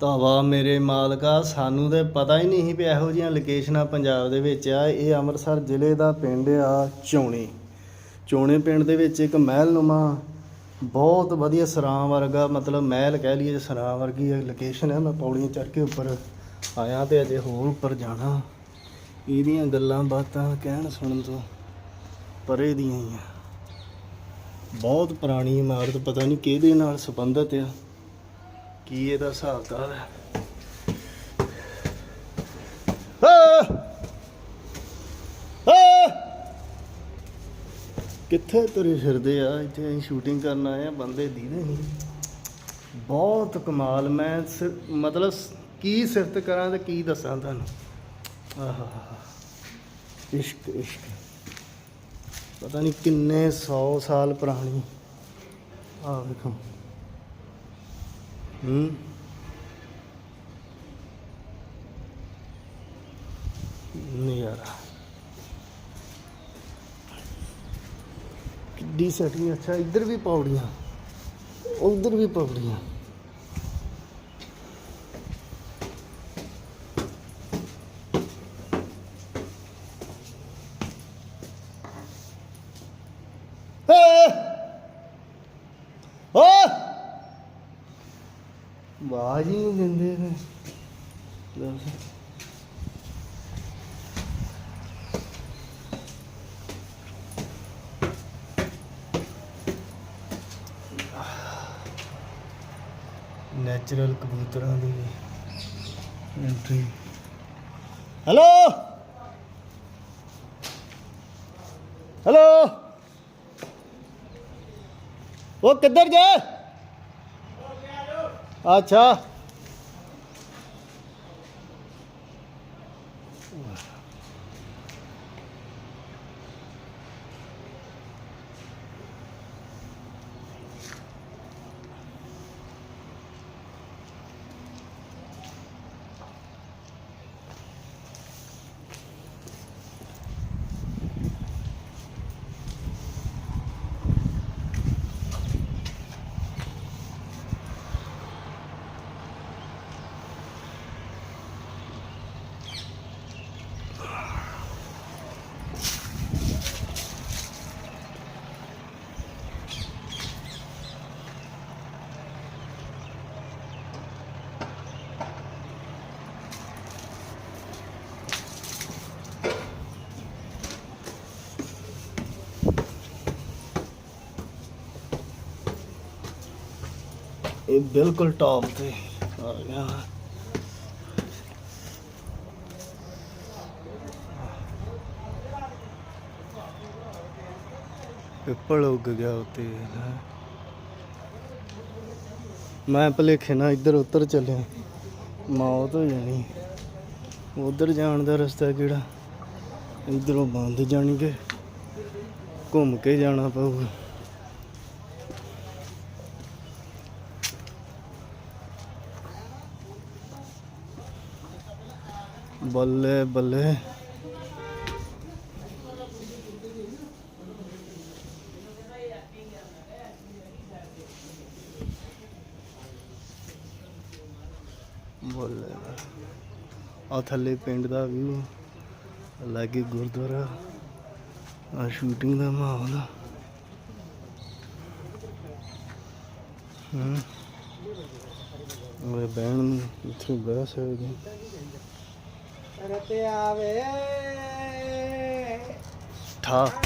ਤਾਵਾ ਮੇਰੇ ਮਾਲਕਾ, ਸਾਨੂੰ ਤੇ ਪਤਾ ਹੀ ਨਹੀਂ ਸੀ ਵੀ ਇਹੋ ਜਿਹੀਆਂ ਲੋਕੇਸ਼ਨਾਂ ਪੰਜਾਬ ਦੇ ਵਿੱਚ ਆ। ਇਹ ਅੰਮ੍ਰਿਤਸਰ ਜ਼ਿਲ੍ਹੇ ਦਾ ਪਿੰਡ ਆ, ਚੋਣੇ। ਚੋਣੇ ਪਿੰਡ ਦੇ ਵਿੱਚ ਇੱਕ ਮਹਿਲਨੁਮਾ, ਬਹੁਤ ਵਧੀਆ ਸਰਾਂ ਵਰਗਾ, ਮਤਲਬ ਮਹਿਲ ਕਹਿ ਲਈਏ ਸਰਾਂ ਵਰਗੀ ਲੋਕੇਸ਼ਨ ਹੈ ਮੈਂ ਪੌੜੀਆਂ ਚੜ੍ਹ ਕੇ ਉੱਪਰ ਆਇਆ ਤੇ ਅਜੇ ਹੋਰ ਉੱਪਰ ਜਾਣਾ। ਇਹਦੀਆਂ ਗੱਲਾਂ ਬਾਤਾਂ ਕਹਿਣ ਸੁਣਨ ਤੋਂ ਪਰੇ ਦੀਆਂ ਹੀ ਆ। ਬਹੁਤ ਪੁਰਾਣੀ ਇਮਾਰਤ, ਪਤਾ ਨਹੀਂ ਕਿਹਦੇ ਨਾਲ ਸੰਬੰਧਿਤ ਆ। ਕੀ ਇਹਦਾ ਹਿਸਾਬ ਕਿਤਾਬ ਹੈ? ਕਿੱਥੇ ਤੁਰੇ ਫਿਰਦੇ ਆ? ਇੱਥੇ ਅਸੀਂ ਸ਼ੂਟਿੰਗ ਕਰਨ ਆਏ ਆ, ਬੰਦੇ ਦੀਦੇ ਨਹੀਂ। ਬਹੁਤ ਕਮਾਲ, ਮੈਂ ਸਿਰ- ਮਤਲਬ ਸ- ਕੀ ਸਿਫਤ ਕਰਾਂ ਤੇ ਕੀ ਦੱਸਾਂ ਤੁਹਾਨੂੰ? ਆਹਾ, ਇਸ਼ਕ ਇਸ਼ਕ। ਪਤਾ ਨਹੀਂ ਕਿੰਨੇ 100 ਸਾਲ ਪੁਰਾਣੀ। ਆ ਵੇਖੋ। ਹੂੰ। ਨਜ਼ਾਰਾ ਕਿੱਡੀ ਸੈਟਿੰਗ ਅੱਛਾ ਇੱਧਰ ਵੀ ਪੌੜੀਆਂ ਉਧਰ ਵੀ ਪੌੜੀਆਂ। ਆਵਾਜ਼ ਹੀ ਨਹੀਂ ਦਿੰਦੇ ਨੇ ਦੱਸ ਨੈਚੁਰਲ ਕਬੂਤਰਾਂ ਦੀ ਐਂਟਰੀ ਹੈਲੋ ਹੈਲੋ ਉਹ ਕਿੱਧਰ ਜੇ? ਅੱਛਾ। ਇਹ ਬਿਲਕੁਲ ਟੌਪ ਤੇ। ਆ ਗਿਆ। ਪਿੱਪਲ ਉੱਗ ਗਿਆ ਉੱਤੇ। ਮੈਂ ਭਲੇਖੇ ਨਾਲ ਇੱਧਰ ਉੱਤਰ ਚੱਲਿਆ। ਮੌਤ ਹੋ ਜਾਣੀ। ਉਧਰ ਜਾਣ ਦਾ ਰਸਤਾ ਕਿਹੜਾ? ਇਧਰੋਂ ਬੰਦ ਜਾਣੀ ਜਾਣਗੇ। ਘੁੰਮ ਕੇ ਜਾਣਾ ਪਊਗਾ। ਬੱਲੇ ਬੱਲੇ। ਬੱਲੇ। ਆ ਥੱਲੇ ਪਿੰਡ ਦਾ ਵਿਊ ਲਾਗੇ ਗੁਰਦੁਆਰਾ। ਆ ਸ਼ੂਟਿੰਗ ਦਾ ਮਾਹੌਲ ਆ। ਹੂੰ। ਉਹ ਬਹਿਣ ਨੂੰ ਇੱਥੇ ਬਹਿ ਸਕਦੇ રતે આવે. ઠ.